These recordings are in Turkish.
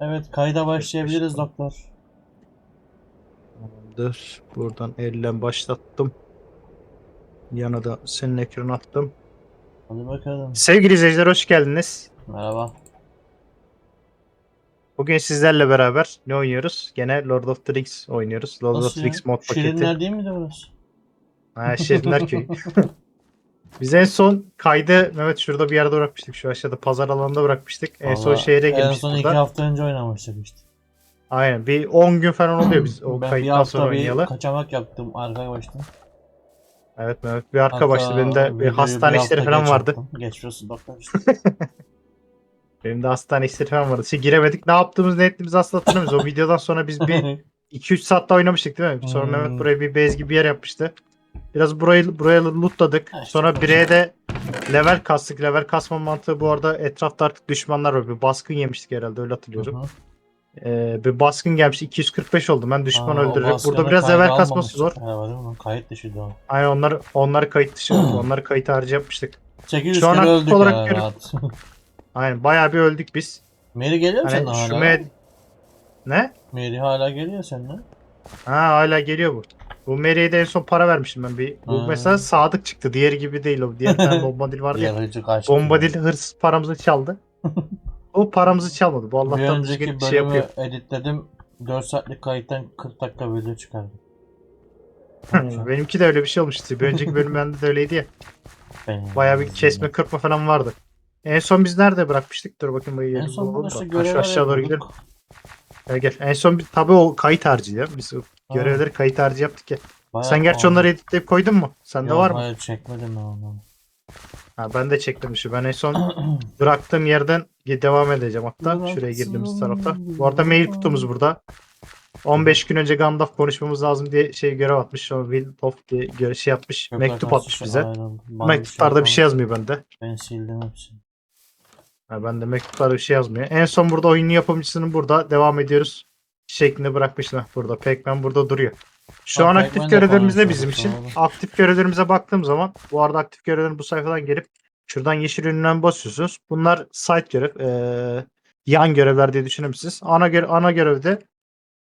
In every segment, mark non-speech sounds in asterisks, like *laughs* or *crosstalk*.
Evet kayda başlayabiliriz doktor. Tamamdır. Buradan elle başlattım. Yana da senin ekranı attım. Hadi bakalım. Sevgili izleyiciler hoş geldiniz. Merhaba. Bugün sizlerle beraber ne oynuyoruz? Gene Lord of the Rings oynuyoruz. Lord of Nasıl the ya? Rings mod paketi. Şirinler değil miydi burası? Ha, Şirinler Köyü. *laughs* Biz en son kaydı Mehmet şurada bir yerde bırakmıştık. Şu aşağıda pazar alanında bırakmıştık. En son Vallahi şehre En girmiştik son iki burada. hafta önce oynamıştık işte. Aynen. Bir 10 gün falan oluyor biz o ben bir kayıttan sonra hafta bir oynayalı. kaçamak yaptım arka başta. Evet Mehmet bir arka başlı. Benim de bir videoyu hastane hafta işleri falan geç vardı. attım. Geçmiş olsun doktor işte. *laughs* Benim de hastane işleri falan vardı. Şey, giremedik. Ne yaptığımız ne ettiğimizi asla hatırlamıyoruz. O videodan sonra biz bir *laughs* 2-3 saatte oynamıştık değil mi? Sonra Hmm. Mehmet buraya bir base gibi bir yer yapmıştı. Biraz burayı buraya lootladık. İşte Sonra bireye de level kastık. Level kasma mantığı bu arada etrafta artık düşmanlar var. Bir baskın yemiştik herhalde öyle hatırlıyorum. Hı hı. Ee, bir baskın gelmiş 245 oldu. Ben düşman Aa, öldürerek. Burada biraz level kasması zor. Kayıt dışıydı o. Aynen onları onları kayıt dışı. *clears throat* onları kayıt harici yapmıştık. 800 Şu an kere öldük olarak ya görüp- rahat. *laughs* Aynen bayağı bir öldük biz. Mary geliyor mu Hani senden şu hala? med... Ne? Mary hala geliyor senden. Ha hala geliyor bu. Bu Mary'e de en son para vermişim ben bir. Bu Ha. mesela sadık çıktı. Diğeri gibi değil o. Diğer tane *laughs* bombadil vardı ya. Yarıcı kaçtı. Bombadil hırsız paramızı çaldı. *laughs* o paramızı çalmadı. Bu Bir Allah'tan önceki düzgün bölümü şey yapıyor. editledim. 4 saatlik kayıttan 40 dakika video çıkardım. Benimki de öyle bir şey olmuştu. Bir önceki bölüm bende de öyleydi ya. Benim Bayağı bir kesme kırpma falan vardı. En son biz nerede bırakmıştık? Dur bakayım. En son görevler Şu aşağı doğru gidelim. yapıyorduk. Gel gel. En son bir, tabii o kayıt harcı ya. Biz Ha, görevleri kayıt harcı yaptık ya. bayağı Sen gerçi onları editleyip koydun mu? Sende Yok, var mı? Hayır çekmedim ben onu. Ha, ben de çektim işi. Ben en son *clears throat* bıraktığım yerden devam edeceğim hatta. Şuraya girdiğimiz tarafta. Bu arada mail kutumuz burada. 15 gün önce Gandalf konuşmamız lazım diye şey görev atmış. O Will of diye şey yapmış. Köprü mektup atmış bize. ayrıldı. Bana Mektuplarda bir şey yapmadı. yazmıyor bende. Ben sildim hepsini. Ha, ben de mektuplarda bir şey yazmıyor. En son burada oyunun yapımcısının burada devam ediyoruz şeklinde bırakmışlar burada. Pac-Man burada duruyor. Şu Ha, an aktif görevlerimiz konuşuyoruz, bizim için. doğru. Aktif görevlerimize baktığım zaman bu arada aktif görevlerin bu sayfadan gelip şuradan yeşil üründen basıyorsunuz. Bunlar side görev, eee, yan görevler diye düşünebilirsiniz. Ana görev, ana görevde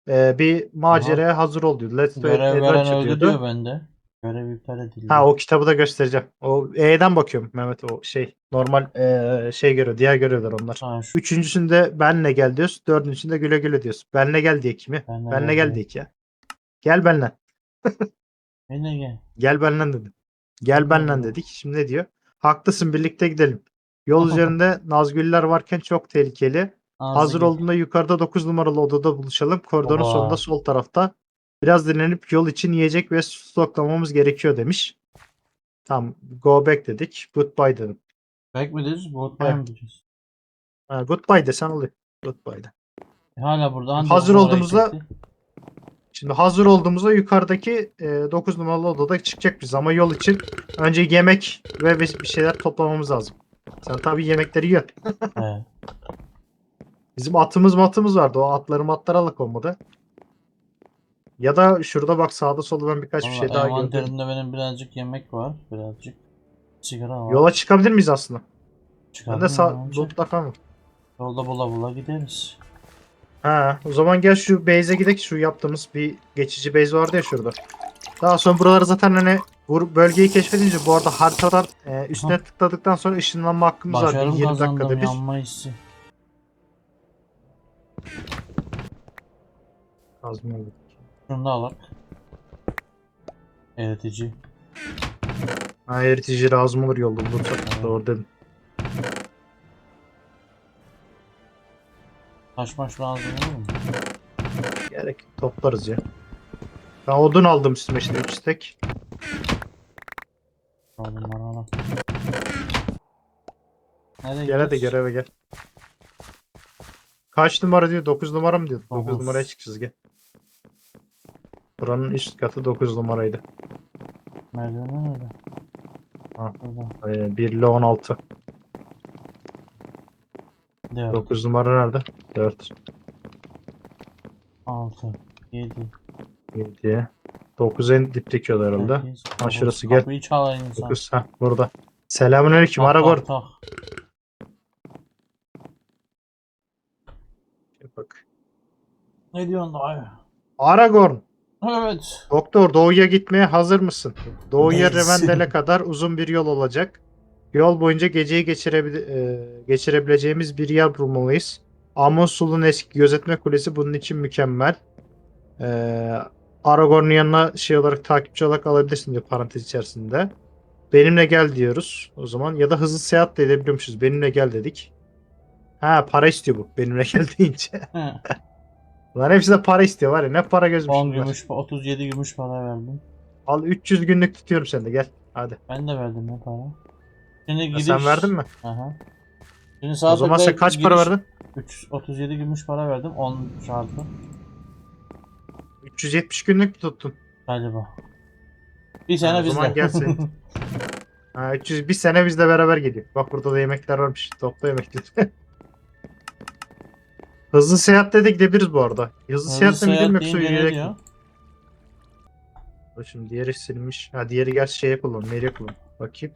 eee, bir maceraya hazır ol diyor. Let's Görev veren öldü diyordu. diyor bende. Görev iptal edildi. Ha o kitabı da göstereceğim. O E'den bakıyorum Mehmet o şey normal eee, şey görev, diğer görevler onlar. Ha, şu, Üçüncüsünde benle gel diyoruz. Dördüncüsünde güle güle diyoruz. Benle gel diye kimi? benle Benle gel diye ya. Gel benle. *laughs* Benle gel. Gel benle dedim. Gel benle dedik. Şimdi ne diyor? Haklısın birlikte gidelim. Yol *laughs* üzerinde Nazgüller varken çok tehlikeli. Ağzı Hazır gel. olduğunda yukarıda 9 numaralı odada buluşalım. Koridorun Oba. sonunda sol tarafta. Biraz dinlenip yol için yiyecek ve su stoklamamız gerekiyor demiş. Tamam. Go back dedik. Goodbye dedim. Back mi diyeceğiz? Botman Evet. mı diyeceğiz? Ha, goodbye desen oluyor. Goodbye de. E, Hala burada. Hazır olduğumuzda-? Şimdi hazır olduğumuzda yukarıdaki e, 9 numaralı odada çıkacak biz ama yol için önce yemek ve bir şeyler toplamamız lazım. Sen tabii yemekleri yiyor. He. Bizim atımız matımız vardı. O atları matları alak olmadı. Ya da şurada bak sağda solda ben birkaç bir şey daha gördüm. envanterimde benim birazcık yemek var. Birazcık sigara var. Yola çıkabilir miyiz aslında? Çıkardım Ben de sağ ya, önce. mutlaka mı? Yolda bula bula gideriz. Ha, o zaman gel şu base'e gidelim. Şu yaptığımız bir geçici base vardı ya şurada. Daha sonra buraları zaten hani bu bölgeyi keşfedince bu arada haritadan e, üstüne tıkladıktan sonra ışınlanma hakkımız var. Başarım 20 dakikada kazandım bir. yanma hissi. Kazma oldu. Şunu da alak. Eritici. Ha eritici lazım olur yolda. Bu çok Evet. doğru dedim. Taş maş lazım olur mu? Gerek toplarız ya. Ben odun aldım üstüme işte 3 stek. Oğlum bana al. Nereye Gel hadi gidiyoruz? göreve gel. Kaç numara diyor? 9 numara mı diyor? 9 Dokuz. numaraya çıkacağız gel. Buranın üst katı 9 numaraydı. Merdiven nerede? Ha. Burada. Ee, 1 ile 16. Dört, 9 numara nerede? 4, altı, yedi, 7. 9 en dipteki oda herhalde. sekiz, Ha, dokuz. şurası, gel. Kapıyı çalar insan. 9 ha burada. Selamünaleyküm Tak, Aragorn. tak, tak. Bak. Ne diyorsun dayı? Aragorn. Evet. Doktor doğuya gitmeye hazır mısın? Doğuya. Revendel'e kadar uzun bir yol olacak. Yol boyunca geceyi geçirebil- e, geçirebileceğimiz bir yer bulmalıyız. Amon Sul'un eski gözetme kulesi bunun için mükemmel. E, Aragorn'un yanına şey olarak takipçi olarak alabilirsin diyor parantez içerisinde. Benimle gel diyoruz o zaman. Ya da hızlı seyahat de edebiliyormuşuz. Benimle gel dedik. Ha para istiyor bu. Benimle gel deyince. Lan hepsi de para istiyor var ya. Ne para gözmüş 10 bunlar. gümüş, 37 gümüş para verdim. Al 300 günlük tutuyorum sende gel. Hadi. Ben de verdim ne para. Şimdi Ha, gidiş. Sen verdin mi? Aha. Şimdi sağ O zaman sen tıklayıp kaç para gidiş- verdin? 337 gümüş para verdim 10 çarpı 370 günlük tuttun? galiba. Bir Ha, sene o bizde. zaman gelsin. *laughs* Ha, 300 bir sene bizle beraber geliyor. Bak burada da yemekler varmış. Topla yemekler. *laughs* Hızlı seyahatle de gidebiliriz bu arada. Hızlı, Hızlı seyahatle mi gidelim seyahat yoksa yürüyerek mi? Dur Şimdi diğeri silmiş. Ha diğeri gerçi şeye kullan. Nereye kullan? Bakayım.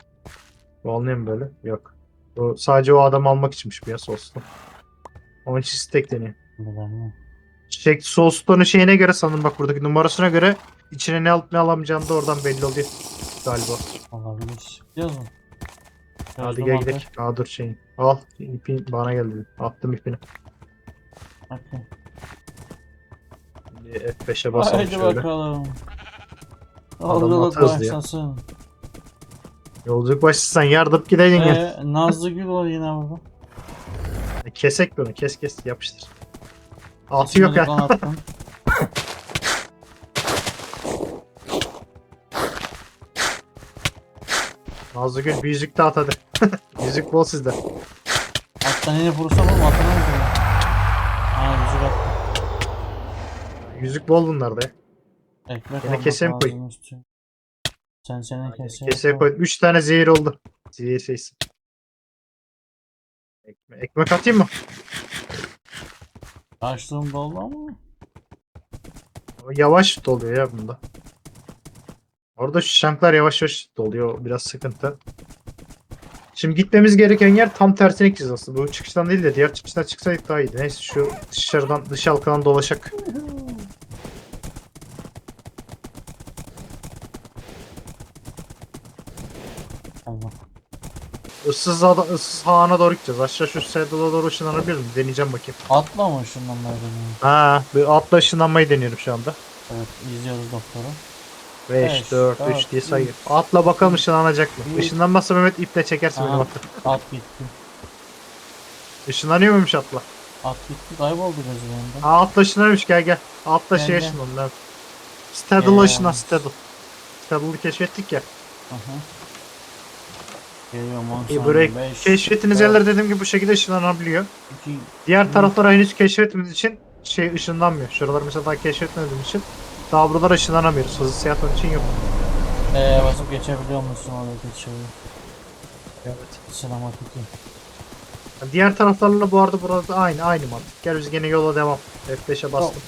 Bu alınıyor mu böyle? Yok. O sadece o adamı almak içinmiş bir ya soslu. Onun için stack deniyor. Şey, Soulstone'un şeyine göre sanırım bak buradaki numarasına göre içine ne alıp ne alamayacağını da oradan belli oluyor galiba. Olabilir. Biliyor musun? Hadi gel gidelim. Aa dur şeyin. Al ipin bana geldi. Attım ipini. Okey. Şimdi F5'e basalım Haydi şöyle. bakalım. Adam Yolculuk atarız diye. başlasın. Yolculuk başlasan yardım gideceksin ya. Ee, Nazlı Gül var yine burada. Kesek bunu kes kes yapıştır. Altı yok ya. Sinirlik attım. *laughs* Nazlıgül bir yüzük de at hadi. *laughs* yüzük bol sizde. Alttan yine vursam oğlum atına mı vuruyor? Ha yüzük attım. Yüzük bol bunlarda ya. Ekmek Yine almak mi lazım koyayım? üstüne. Sen senin keseye Keseye koy. koydum. 3 tane zehir oldu. Zehir şeysi. Ekme ekmek atayım mı? Açlığım doldu ama. Yavaş doluyor ya bunda. Orada şu şanklar yavaş yavaş doluyor. o Biraz sıkıntı. Şimdi gitmemiz gereken yer tam tersine gideceğiz aslında. Bu çıkıştan değil de diğer çıkıştan çıksaydık daha iyiydi. Neyse şu dışarıdan dış halkadan dolaşak. Issız, ada, ıssız hana doğru gideceğiz. Aşağı şu Saddle'a doğru ışınlanabilir miyim? Deneyeceğim bakayım. Atla mı şundan merdivenini? Ha, bir atla ışınlanmayı deniyorum şu anda. Evet izliyoruz doktoru. 5, Beş, 4, dört, 3 diye sayıyor. Atla bakalım ışınlanacak mı? üç. Işınlanmazsa Mehmet iple çekersin Aha. benim atla. At gitti. Işınlanıyor muymuş atla? At gitti kayboldu gözümden. Aa atla ışınlanıyormuş gel gel. Atla Gel, şey gel. ışınlanın evet. Staddle'a Gel. ışınlan Staddle. Staddle'ı keşfettik ya. Aha. Geliyorum 10 İyi 5, keşfettiğiniz yerler dediğim gibi bu şekilde ışınlanabiliyor. 2, Diğer taraflara henüz keşfetmediğimiz için şey ışınlanmıyor. Şuraları mesela daha keşfetmediğimiz için daha buralara ışınlanamıyoruz. Hızlı seyahat onun için yok. Eee basıp geçebiliyor musun oradaki şeyi? Evet. Sinematik. Diğer taraflarla bu arada burada da aynı aynı mantık. Gel biz gene yola devam. F5'e bastım.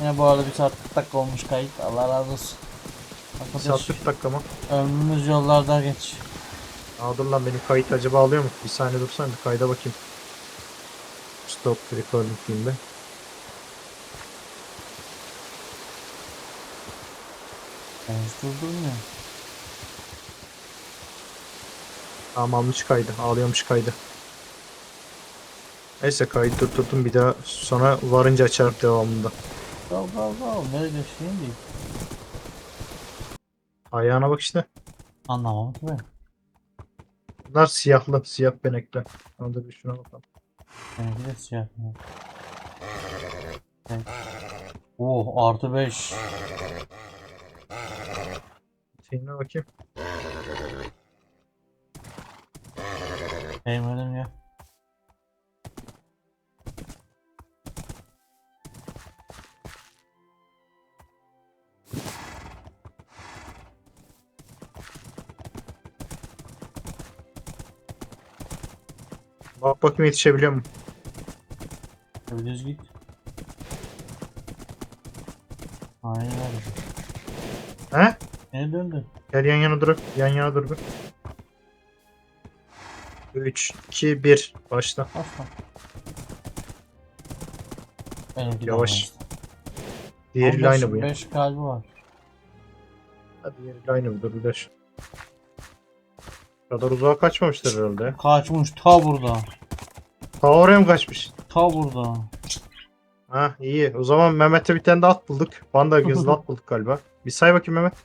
Yine bu arada bir saat 40 dakika olmuş kayıt. Allah razı olsun. Saat Arkadaş 40 dakika mı? ömrümüz yollarda geç. Aa dur lan benim kayıt acaba alıyor mu? Bir saniye dursana bir kayda bakayım. Stop recording diyeyim ben. Ben hiç durdurmuyor. Tamam almış kaydı. Ağlıyormuş kaydı. Neyse kaydı durdurdum bir daha sonra varınca açarım devamında. Gal gal gal. Nerede şey değil. Ayağına bak işte. Anlamam ki ben. Bunlar siyahlı. Siyah benekler. Hadi bir şuna bakalım. Benimki de siyah. Evet. Oh artı 5. Şeyine bakayım. Değmedim ya. Bak bakayım yetişebiliyor mu? Bir düz git. Aynen öyle. He? Yine döndü. Gel yan yana dur. Yan yana dur bir. 3, 2, 1. Başla. Aslan. Benimki de Yavaş. var. Diğeriyle aynı bu ya. 5 kalbi var. Ha, Diğeriyle aynı bu. Dur bir de şu. Kadar uzağa kaçmamıştır herhalde. Kaçmış ta burada. Ta oraya mı kaçmış? Ta burada. Ha iyi. O zaman Mehmet'e bir tane de at bulduk. Banda gözlü *laughs* at bulduk galiba. Bir say bakayım Mehmet.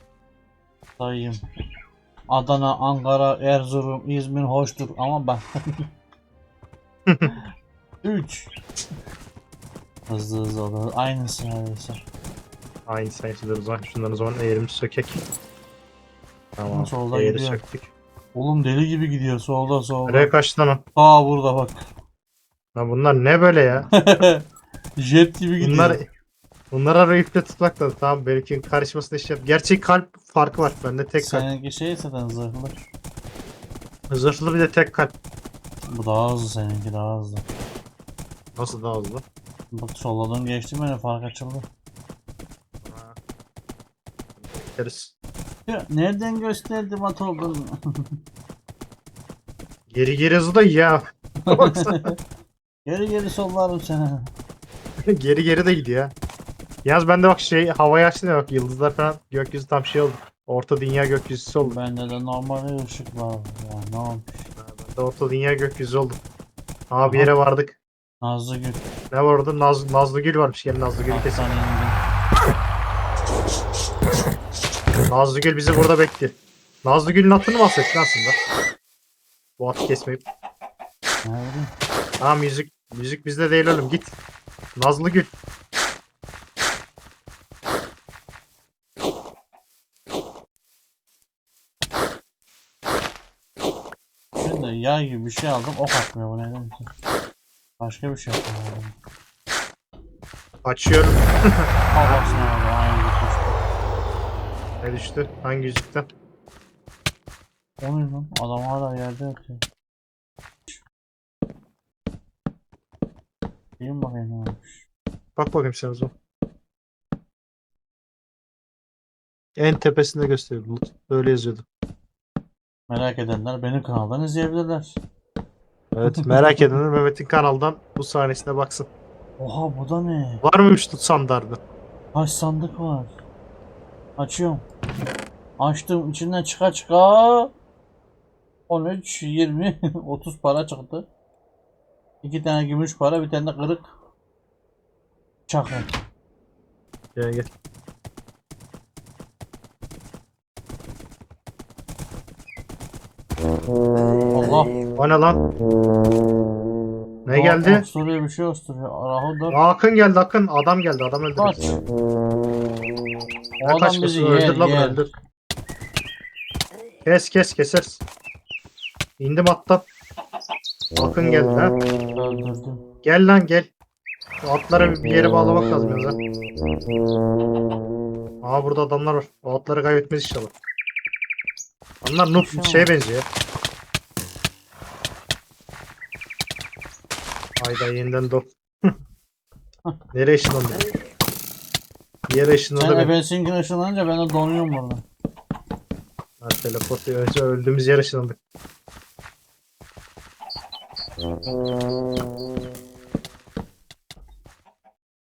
Sayayım. Adana, Ankara, Erzurum, İzmir hoştur ama ben *laughs* 3 Hızlı hızlı olur. Aynısı neredeyse. Aynı sayısıdır o zaman. Şundan o zaman eğrimizi sökek. Tamam. Solda eğri gidiyor. söktük. Oğlum deli gibi gidiyor solda solda. Nereye kaçtı lan? Aa burada bak. Lan bunlar ne böyle ya? *laughs* Jet gibi gidiyor. Bunlar Bunlar arayıp iple tamam belki karışmasını iş yap. Gerçek kalp farkı var bende tek kalp. Seninki şey zaten zırhlı. Zırhlı bir de tek kalp. Bu daha hızlı seninki daha hızlı. Nasıl daha hızlı? Bak solladım geçtim beni fark açıldı. Deriz. Ya, nereden gösterdim at olduğunu? *laughs* Geri geri hızlı da ya. *laughs* Baksana. geri geri sollarım seni. *laughs* geri geri de gidiyor ya. Yalnız bende bak şey havaya açtı ya bak yıldızlar falan gökyüzü tam şey oldu. Orta dünya gökyüzüsü oldu. Bende de normal ışık var. Ya ne olmuş? Bende orta dünya gökyüzü oldu. Aa bir yere vardık. Nazlı Gül. Ne var orada? Naz, Nazlı Gül varmış. Gelin Nazlı Gül'ü kesin. Aslan indim. Nazlı Gül bizi burada bekliyor. Nazlı Gül'ün atını mı bahsettin aslında? Bu atı kesmeyip. Ne bileyim. Ha müzik. Müzik bizde değil oğlum git. Nazlı Gül. Şimdi yay gibi bir şey aldım ok atmıyor bu neden ki? Başka bir şey yapmıyor. Açıyorum. *laughs* Al baksana abi. Ne düştü? Hangi yüzükten? O ne lan? Adam hala yerde yatıyor. Bilin bakayım ne olmuş. Bak bakayım sen o zaman. En tepesinde gösteriyor bulut. Öyle yazıyordu. Merak edenler benim kanaldan izleyebilirler. Evet merak edenler Mehmet'in kanaldan bu sahnesine baksın. Oha bu da ne? Var mıymış tut sandardı? Kaç sandık var? Açıyorum. Açtım içinden çıka çıka 13, 20, 30 para çıktı. İki tane gümüş para, bir tane de kırık çakı. Gel gel. Allah. O ne lan? Ne Aa, geldi? Osturuyor bir şey osturuyor. Rahu dur. Aa, Akın geldi Akın. Adam geldi adam öldü. Kaç. Ne O adam bizi yer Öldür lan yer. öldür. Kes kes keseriz. İndim attan. Akın geldi ha. Öldürdüm. Gel lan gel. Şu atlara bir bir yere bağlamak lazım ya. Aa burada adamlar var. O atları kaybetmez inşallah. Onlar noob şeye benziyor. Hayda yeniden do. *laughs* Nereye ışınlandı? Yere Sen ışınlandı ben. ebesinkine ışınlanınca ben de donuyorum burada. Ha, teleport önce öldüğümüz yere ışınlandık.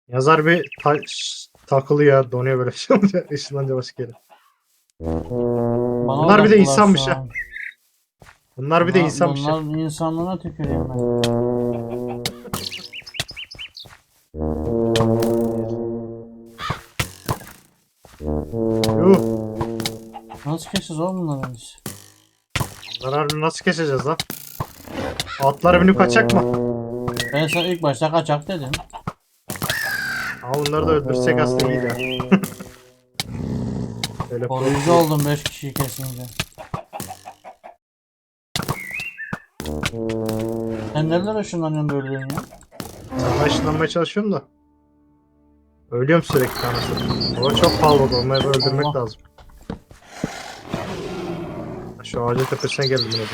Yazar bir ta- takılıyor donuyor böyle *laughs* şey olunca ışınlanınca başka yere. Bana Bunlar bir de odaklılar insanmış ha. an. Bunlar bir de Bunlar- insanmış. Bunlar insanlığına tüküreyim ben. Nasıl keseceğiz oğlum bunları biz? Bunları harbi nasıl keseceğiz lan? Atlara binip kaçak mı? Ben sana ilk başta kaçak dedim. Ama bunları da öldürsek aslında iyi de. *laughs* Teleport. Koruyucu oldum 5 kişiyi kesince. Sen nereden ışınlanıyorsun böyle ya? Ben ışınlanmaya çalışıyorum da. Ölüyorum sürekli anasını. O çok pahalı da öldürmek Allah. lazım. Şu ağacın tepesine geldim biraz.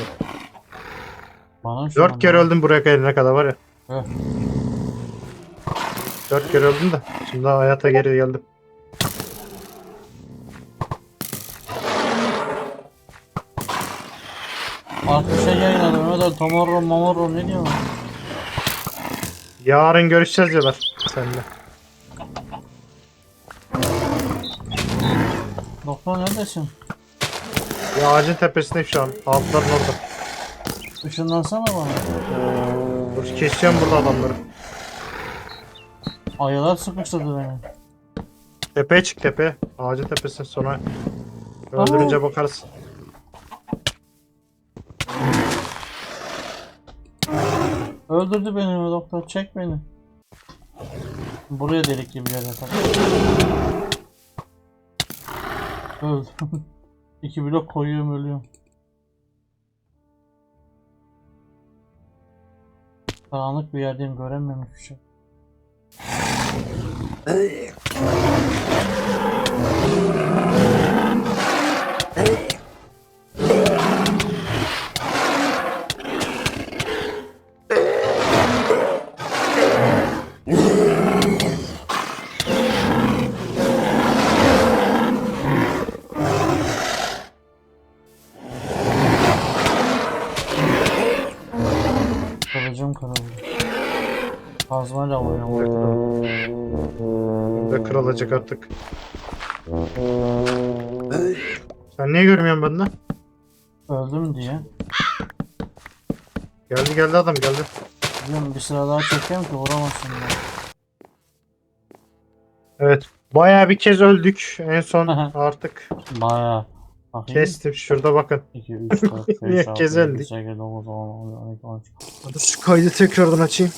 Bana Dört kere öldüm buraya gelene kadar var ya. Evet. Dört kere öldüm de. Şimdi hayata geri geldim. Artık şey yayınladım Mehmet Ali Tomorrow Mamorrow ne diyor? Yarın görüşeceğiz diyorlar seninle. Doktor neredesin? Ya ağacın tepesindeyim şu an. Altların orada. Işınlansana bana. Dur keseceğim burada adamları. Ayılar sıkıştırdı beni. Tepeye çık tepeye. Ağacın tepesine sonra öldürünce bakarız. Öldürdü beni o doktor. Çek beni. Buraya delikli bir yer yatak. Öldüm. *laughs* İki blok koyuyorum ölüyorum. Karanlık bir yerdeyim göremiyorum hiçbir şey. Kazmayla vuruyorum. Burada kırılacak artık. Sen niye görmüyorsun benden? Öldüm diye. Geldi geldi adam geldi. Biliyorum bir sıra daha çekeyim ki vuramazsın beni. Evet. Bayağı bir kez öldük. En son artık Baya. Kestim. Şurada bakın. 2, 3, 4, 5, Niye 6, kezeldik? 7, 8, 9, 10, 11, 12, 13. Dur şu kaydı tekrardan açayım.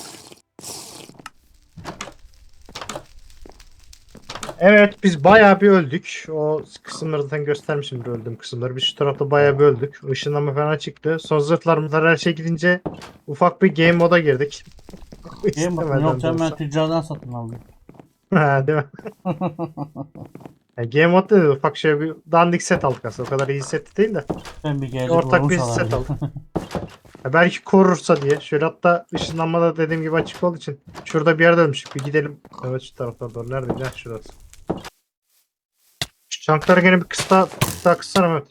Evet biz bayağı bir öldük. O kısımları zaten göstermişim öldüğüm kısımları. Biz şu tarafta bayağı bir öldük. Işınlama falan çıktı. Son zırhlarımızdan her şey gidince ufak bir game moda girdik. Game İstemeden yok canım ben tüccardan satın aldım. *laughs* Ha, değil mi? yani game mod dedi ufak şey bir dandik set aldık aslında. O kadar iyi set değil de. Ben bir gelecek Ortak bir set alayım. al. *laughs* Ya belki korursa diye. Şöyle hatta ışınlanmada dediğim gibi açık olduğu için. Şurada bir yerde ölmüştük. Bir gidelim. Evet şu taraftan doğru. Neredeydi? Ha şurası. Çankları gene bir kısa, kısa kıssana Mehmet.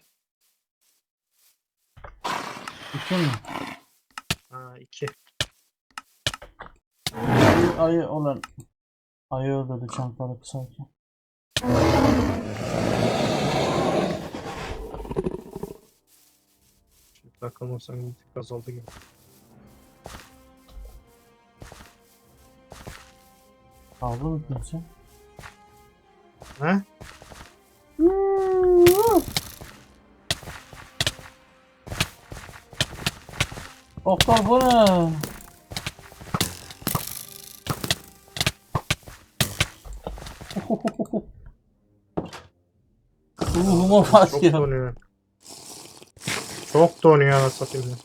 İki mi? Ha iki. Ayı, ayı olan. Ayı öldürdü çankları kısarken. Takılmasan bir tık azaldı gibi. Kaldı mı kimse? Ha? Doktor bu ne? Ruhuma Çok basıyor. donuyor. Çok donuyor anasını satayım.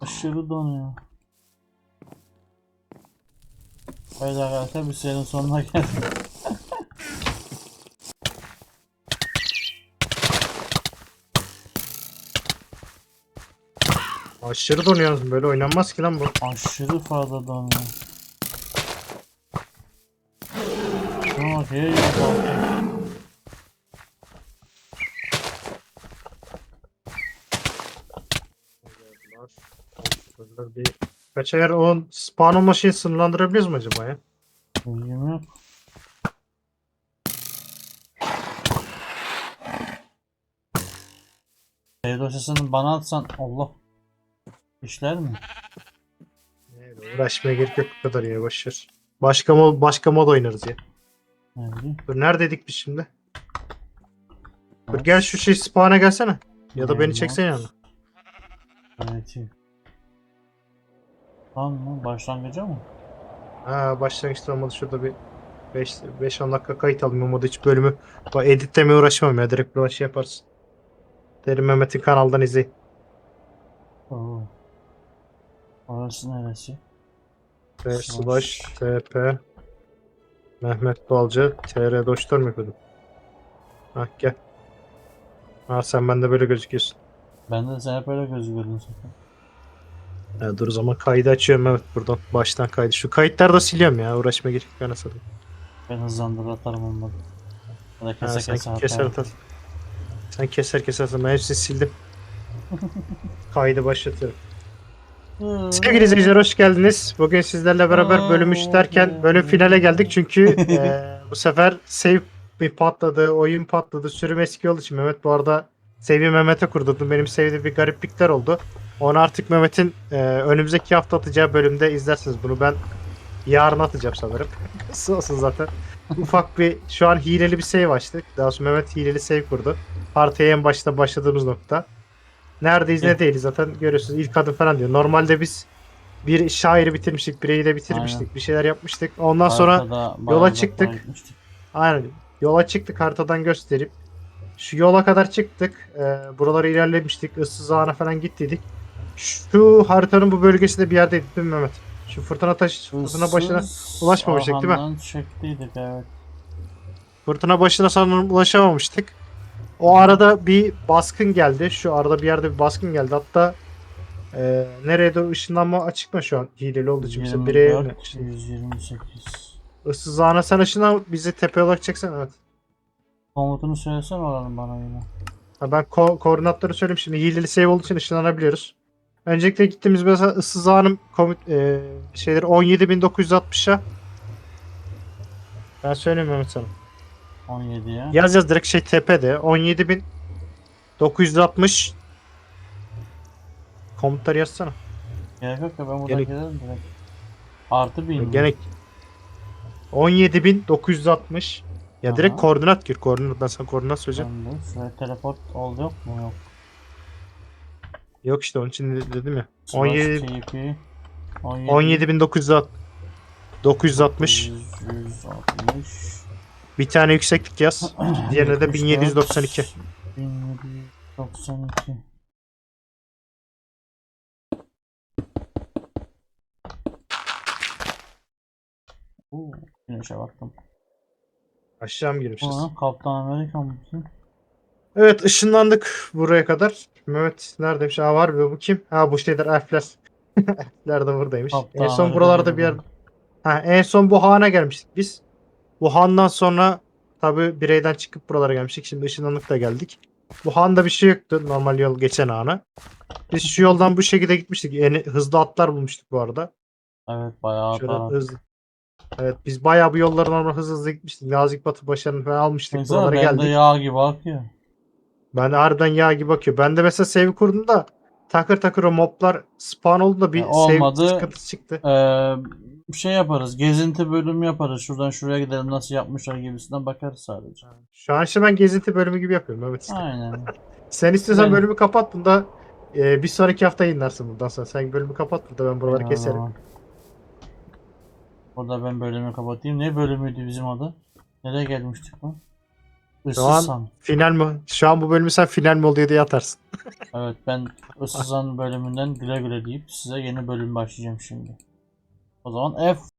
Aşırı donuyor. Evet arkadaşlar bir serinin sonuna geldik. Aşırı donuyor yalnız. Böyle oynanmaz ki lan bu. Aşırı fazla donuyor. Her yer kalktı. Bunlar bir Kaç eğer o spawn olma şeyini sınırlandırabiliyoruz mu acaba ya? Bilgim yok. Şey dosyasını bana atsan Allah işler mi? Neyse, uğraşmaya gerek yok bu kadar ya boşver. Başka mod başka mod oynarız ya. Ne bileyim. Dur neredeydik biz şimdi? Dur gel şu şey spawn'a gelsene. Ya da beni çeksene yanına. Evet. Tamam mı? Başlangıca mı? Ha başlangıçta olmadı şurada bir 5 5-10 dakika kayıt alayım olmadı hiç bölümü. Bak editlemeye uğraşmam ya direkt böyle şey yaparsın. Derim Mehmet'in kanaldan izleyin. Oo. Orası neresi? T slash tp Mehmet Balcı tr doştor mu yapıyordum? Ha gel. Ha sen bende böyle gözüküyorsun. Ben de sen hep öyle gözüküyordun zaten. Ya dur o zaman kaydı açıyorum evet buradan baştan kaydı. Şu kayıtları da siliyorum ya uğraşmaya gerek yok anasını. Ben hızlandır atarım olmadı. Ya da Ha, kese sen kese keser atarım. atarsın. Sen keser kesersin ben hepsini sildim. *laughs* kaydı başlatıyorum. Sevgili izleyiciler hoş geldiniz. Bugün sizlerle beraber bölüm 3 derken bölüm finale geldik çünkü eee, *laughs* bu sefer save bir patladı, oyun patladı, sürüm eski olduğu için Mehmet bu arada save'i Mehmet'e kurdurdum. Benim save'de bir gariplikler oldu. Onu artık Mehmet'in eee, önümüzdeki hafta atacağı bölümde izlersiniz. Bunu ben yarın atacağım sanırım. *laughs* Nasıl olsun zaten. Ufak bir şu an hileli bir save açtık. Daha sonra Mehmet hileli save kurdu. Partiye en başta başladığımız nokta. Neredeyiz ne değiliz zaten görüyorsunuz ilk adım falan diyor. Normalde biz bir şairi bitirmiştik, bireyi de bitirmiştik, Aynen. bir şeyler yapmıştık. Ondan sonra Haritada bayağı yola çıktık. aynen yola çıktık haritadan gösterip şu yola kadar çıktık. Ee, buraları ilerlemiştik. Issız ağına falan gittiydik. Şu haritanın bu bölgesinde bir yerdeydi değil mi Mehmet? Şu fırtına taş, fırtına başına Issız ulaşmamıştık değil mi? Çektiydik evet. Fırtına başına sanırım ulaşamamıştık. O arada bir baskın geldi. Şu arada bir yerde bir baskın geldi. Hatta e, nereye doğru ışınlanma açık mı şu an? Hileli olduğu için. Mesela bireye mi? 24, İşte, 128. ıssız ağına sen ışınlan bizi tepeye olarak çeksen evet. Komutunu söylesen oranın bana yine. Ha, ben ko- koordinatları söyleyeyim şimdi. Hileli save olduğu için ışınlanabiliyoruz. Öncelikle gittiğimiz mesela ıssız ağanın komut, e, şeyleri 17.960'a ben söyleyeyim Mehmet sana. 17 ya. Yaz yaz direkt şey tepede 17.960 komutları yazsana. Gerek yok ya ben buradan Gerek- giderim direkt. Artı 1000. Gene 17.960 ya direkt Aha. koordinat gir koordinat ben sana koordinat söyleyeceğim. Şuraya teleport oldu yok mu? Yok. Yok işte onun için de- dedim ya. Slash 17 TP, 17.960 960 160. bir tane yükseklik yaz. *clears throat* Diğerine de 1792. 1792. Oo, güneşe baktım. Aşağı mı girmişiz? Aa, Kaptan Amerika mı? bu? Evet ışınlandık buraya kadar. Mehmet neredeymiş? Aa var mı? Bu kim? Ha bu şeyler elfler. *laughs* elfler de buradaymış. Kaptan en son buralarda bir yer. Ha, en son bu hana gelmiştik biz. Bu handan sonra tabi bireyden çıkıp buralara gelmiştik. Şimdi ışınlanıp da geldik. Bu handa bir şey yoktu. Normal yol geçen ana. Biz şu yoldan bu şekilde gitmiştik. En hızlı atlar bulmuştuk bu arada. Evet bayağı Şöyle atar. hızlı. Evet biz bayağı bu yolları normal hızlı hızlı gitmiştik. Nazik Batı başarını falan almıştık. Baksana Buralara bende geldik. yağ gibi akıyor. Ben de harbiden yağ gibi bakıyor. Ben de mesela save kurdum da takır takır o moblar spawn oldu da bir Ya save olmadı. sıkıntısı çıktı. Ee, şey yaparız. Gezinti bölümü yaparız. Şuradan şuraya gidelim nasıl yapmışlar gibisinden bakarız sadece. Şu an işte ben gezinti bölümü gibi yapıyorum. Evet. Aynen. *laughs* Sen istiyorsan Ben- bölümü kapat bunda e, bir sonraki hafta yayınlarsın bundan sonra. Sen bölümü kapat burada ben buraları keserim. Burada ben bölümü kapatayım. Ne bölümüydü bizim adı? Nereye gelmiştik lan? Şu an- Issızhan. Final mi? Şu an bu bölümü sen final mi oluyor diye atarsın. *laughs* Evet ben Issızhan bölümünden güle güle deyip size yeni bölüm başlayacağım şimdi. O zaman F